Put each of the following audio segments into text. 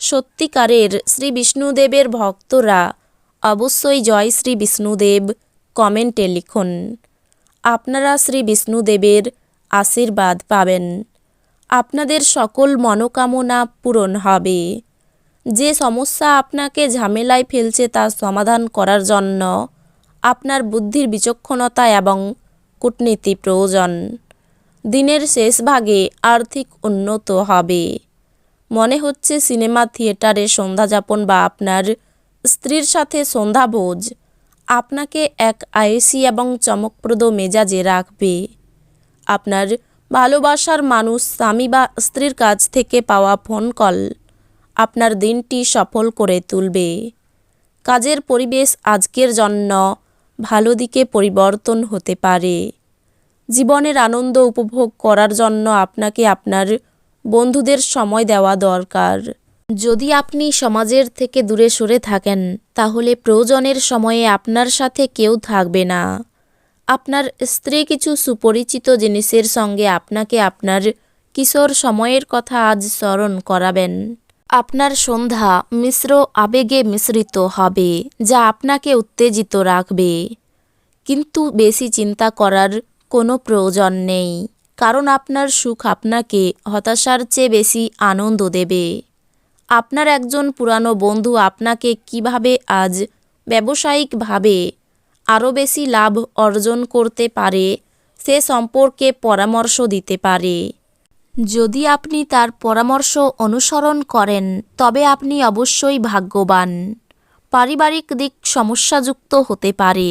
সত্যিকারের শ্রী বিষ্ণুদেবের ভক্তরা অবশ্যই জয় শ্রী বিষ্ণুদেব কমেন্টে লিখুন। আপনারা শ্রী বিষ্ণুদেবের আশীর্বাদ পাবেন। আপনাদের সকল মনোকামনা পূরণ হবে। যে সমস্যা আপনাকে ঝামেলায় ফেলছে তা সমাধান করার জন্য আপনার বুদ্ধির বিচক্ষণতা এবং কূটনীতি প্রয়োজন। দিনের শেষ ভাগে আর্থিক উন্নত হবে। মনে হচ্ছে সিনেমা থিয়েটারে সন্ধ্যাযাপন বা আপনার স্ত্রীর সাথে সন্ধ্যাভোজ আপনাকে এক আয়েসি এবং চমকপ্রদ মেজাজে রাখবে। আপনার ভালোবাসার মানুষ স্বামী বা স্ত্রীর কাছ থেকে পাওয়া ফোন কল আপনার দিনটি সফল করে তুলবে। কাজের পরিবেশ আজকের জন্য ভালো দিকে পরিবর্তন হতে পারে। জীবনের আনন্দ উপভোগ করার জন্য আপনাকে আপনার বন্ধুদের সময় দেওয়া দরকার। যদি আপনি সমাজের থেকে দূরে সরে থাকেন, তাহলে প্রয়োজনের সময়ে আপনার সাথে কেউ থাকবে না। আপনার স্ত্রী কিছু সুপরিচিত জিনিসের সঙ্গে আপনাকে আপনার কিশোর সময়ের কথা আজ স্মরণ করাবেন। আপনার সন্ধ্যা মিশ্র আবেগে মিশ্রিত হবে, যা আপনাকে উত্তেজিত রাখবে। কিন্তু বেশি চিন্তা করার কোনো প্রয়োজন নেই। কারণ আপনার সুখ আপনাকে হতাশার চেয়ে বেশি আনন্দ দেবে। আপনার একজন পুরানো বন্ধু আপনাকে কীভাবে আজ ব্যবসায়িকভাবে আরও বেশি লাভ অর্জন করতে পারে, সে সম্পর্কে পরামর্শ দিতে পারে। যদি আপনি তার পরামর্শ অনুসরণ করেন, তবে আপনি অবশ্যই ভাগ্যবান। পারিবারিক দিক সমস্যাযুক্ত হতে পারে।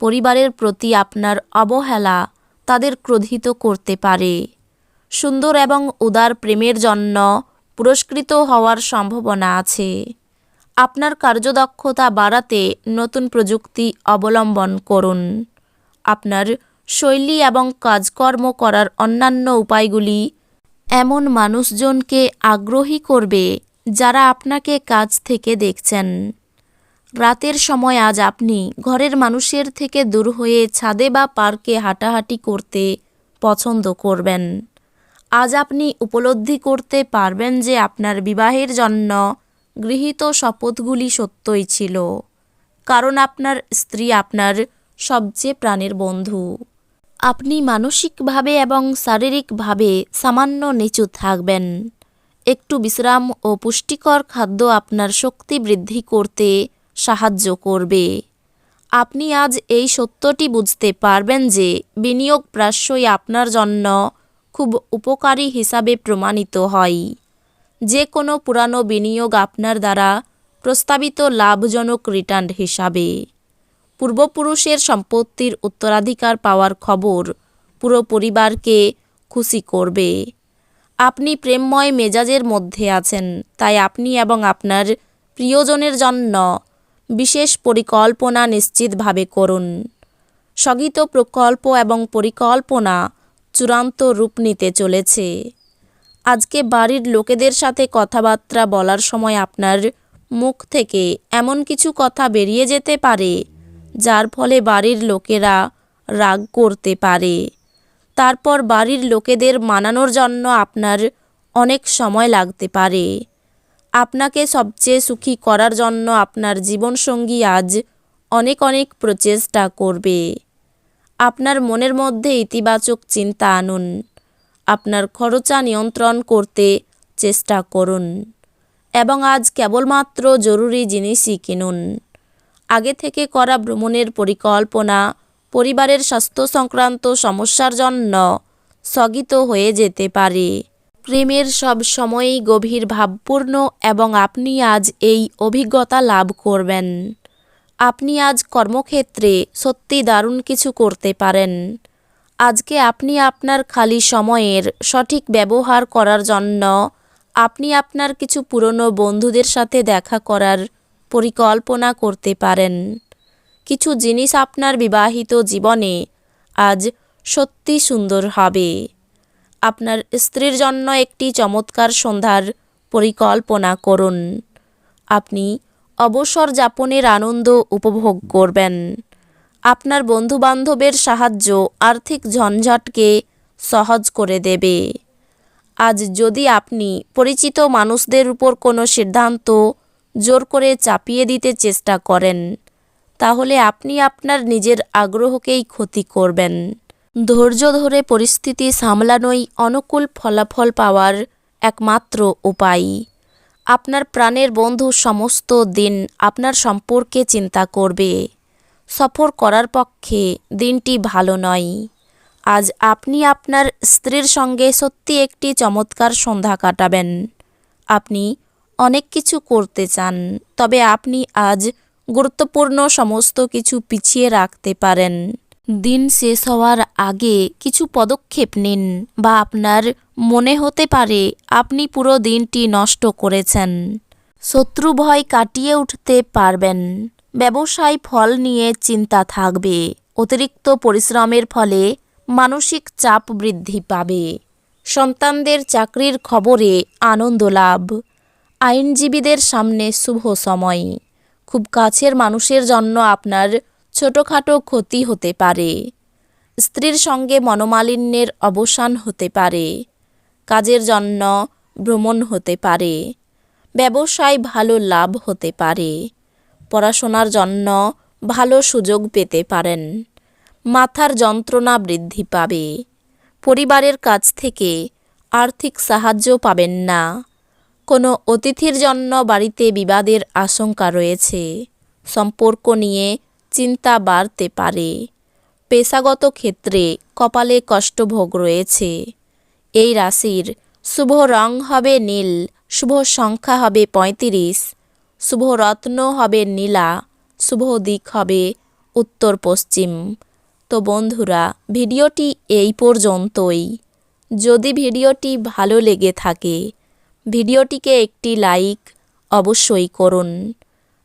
পরিবারের প্রতি আপনার অবহেলা তাদের ক্রোধিত করতে পারে। সুন্দর এবং উদার প্রেমের জন্য পুরস্কৃত হওয়ার সম্ভাবনা আছে। আপনার কার্যদক্ষতা বাড়াতে নতুন প্রযুক্তি অবলম্বন করুন। আপনার শৈলী এবং কাজকর্ম করার অন্যান্য উপায়গুলি এমন মানুষজনকে আগ্রহী করবে যারা আপনাকে কাজ থেকে দেখছেন। রাতের সময় আজ আপনি ঘরের মানুষের থেকে দূর হয়ে ছাদে বা পার্কে হাঁটাহাঁটি করতে পছন্দ করবেন। আজ আপনি উপলব্ধি করতে পারবেন যে আপনার বিবাহের জন্য গৃহীত শপথগুলি সত্যই ছিল, কারণ আপনার স্ত্রী আপনার সবচেয়ে প্রাণের বন্ধু। আপনি মানসিকভাবে এবং শারীরিকভাবে সামান্য নিচু থাকবেন। একটু বিশ্রাম ও পুষ্টিকর খাদ্য আপনার শক্তি বৃদ্ধি করতে সাহায্য করবে। আপনি আজ এই সত্যটি বুঝতে পারবেন যে বিনিয়োগ প্রায়শই আপনার জন্য খুব উপকারী হিসাবে প্রমাণিত হয়। যে কোনো পুরানো বিনিয়োগ আপনার দ্বারা প্রস্তাবিত লাভজনক রিটার্ন হিসাবে। পূর্বপুরুষের সম্পত্তির উত্তরাধিকার পাওয়ার খবর পুরো পরিবারকে খুশি করবে। আপনি প্রেমময় মেজাজের মধ্যে আছেন, তাই আপনি এবং আপনার প্রিয়জনের জন্য বিশেষ পরিকল্পনা নিশ্চিতভাবে করুন। স্থগিত প্রকল্প এবং পরিকল্পনা চূড়ান্ত রূপ নিতে চলেছে। আজকে বাড়ির লোকেদের সাথে কথাবার্তা বলার সময় আপনার মুখ থেকে এমন কিছু কথা বেরিয়ে যেতে পারে, যার ফলে বাড়ির লোকেরা রাগ করতে পারে। তারপর বাড়ির লোকেদের মানানোর জন্য আপনার অনেক সময় লাগতে পারে। আপনাকে সবচেয়ে সুখী করার জন্য আপনার জীবনসঙ্গী আজ অনেক অনেক প্রচেষ্টা করবে। আপনার মনের মধ্যে ইতিবাচক চিন্তা আনুন। আপনার খরচা নিয়ন্ত্রণ করতে চেষ্টা করুন এবং আজ কেবলমাত্র জরুরি জিনিসই কিনুন। আগে থেকে করা ভ্রমণের পরিকল্পনা পরিবারের স্বাস্থ্য সংক্রান্ত সমস্যার জন্য স্থগিত হয়ে যেতে পারে। প্রেমের সব সময়ই গভীর ভাবপূর্ণ এবং আপনি আজ এই অভিজ্ঞতা লাভ করবেন। আপনি আজ কর্মক্ষেত্রে সত্যি দারুণ কিছু করতে পারেন। আজকে আপনি আপনার খালি সময়ের সঠিক ব্যবহার করার জন্য আপনি আপনার কিছু পুরনো বন্ধুদের সাথে দেখা করার পরিকল্পনা করতে পারেন। কিছু জিনিস আপনার বিবাহিত জীবনে আজ সত্যি সুন্দর হবে। আপনার স্ত্রীর জন্য একটি চমৎকার সন্ধ্যার পরিকল্পনা করুন। আপনি অবসর যাপনের আনন্দ উপভোগ করবেন। আপনার বন্ধুবান্ধবের সাহায্য আর্থিক ঝঞ্ঝাটকে সহজ করে দেবে। আজ যদি আপনি পরিচিত মানুষদের উপর কোনো সিদ্ধান্ত জোর করে চাপিয়ে দিতে চেষ্টা করেন, তাহলে আপনি আপনার নিজের আগ্রহকেই ক্ষতি করবেন। ধৈর্য ধরে পরিস্থিতি সামলানোই অনুকূল ফলাফল পাওয়ার একমাত্র উপায়। আপনার প্রাণের বন্ধু সমস্ত দিন আপনার সম্পর্কে চিন্তা করবে। সফর করার পক্ষে দিনটি ভালো নয়। আজ আপনি আপনার স্ত্রীর সঙ্গে সত্যি একটি চমৎকার সন্ধ্যা কাটাবেন। আপনি অনেক কিছু করতে চান, তবে আপনি আজ গুরুত্বপূর্ণ সমস্ত কিছু পিছিয়ে রাখতে পারেন। দিন শেষ হওয়ার আগে কিছু পদক্ষেপ নিন বা আপনার মনে হতে পারে আপনি পুরো দিনটি নষ্ট করেছেন। শত্রু ভয় কাটিয়ে উঠতে পারবেন। ব্যবসায় ফল নিয়ে চিন্তা থাকবে। অতিরিক্ত পরিশ্রমের ফলে মানসিক চাপ বৃদ্ধি পাবে। সন্তানদের চাকরির খবরে আনন্দ লাভ। আইনজীবীদের সামনে শুভ সময়। খুব কাছের মানুষের জন্য আপনার ছোটোখাটো ক্ষতি হতে পারে। স্ত্রীর সঙ্গে মনোমালিন্যের অবসান হতে পারে। কাজের জন্য ভ্রমণ হতে পারে। ব্যবসায় ভালো লাভ হতে পারে। পড়াশোনার জন্য ভালো সুযোগ পেতে পারেন। মাথার যন্ত্রণা বৃদ্ধি পাবে। পরিবারের কাছ থেকে আর্থিক সাহায্য পাবেন না। কোনো অতিথির জন্য বাড়িতে বিবাদের আশঙ্কা রয়েছে। সম্পর্ক নিয়ে চিন্তা বাড়তে পারে। পেশাগত ক্ষেত্রে কপালে কষ্টভোগ রয়েছে। এই রাশির শুভ রং হবে নীল, শুভ সংখ্যা হবে পঁয়ত্রিশ, শুভ রত্ন হবে নীলা, শুভ দিক হবে উত্তর পশ্চিম। তো বন্ধুরা, ভিডিওটি এই পর্যন্তই। যদি ভিডিওটি ভালো লেগে থাকে, ভিডিওটিকে একটি লাইক অবশ্যই করুন।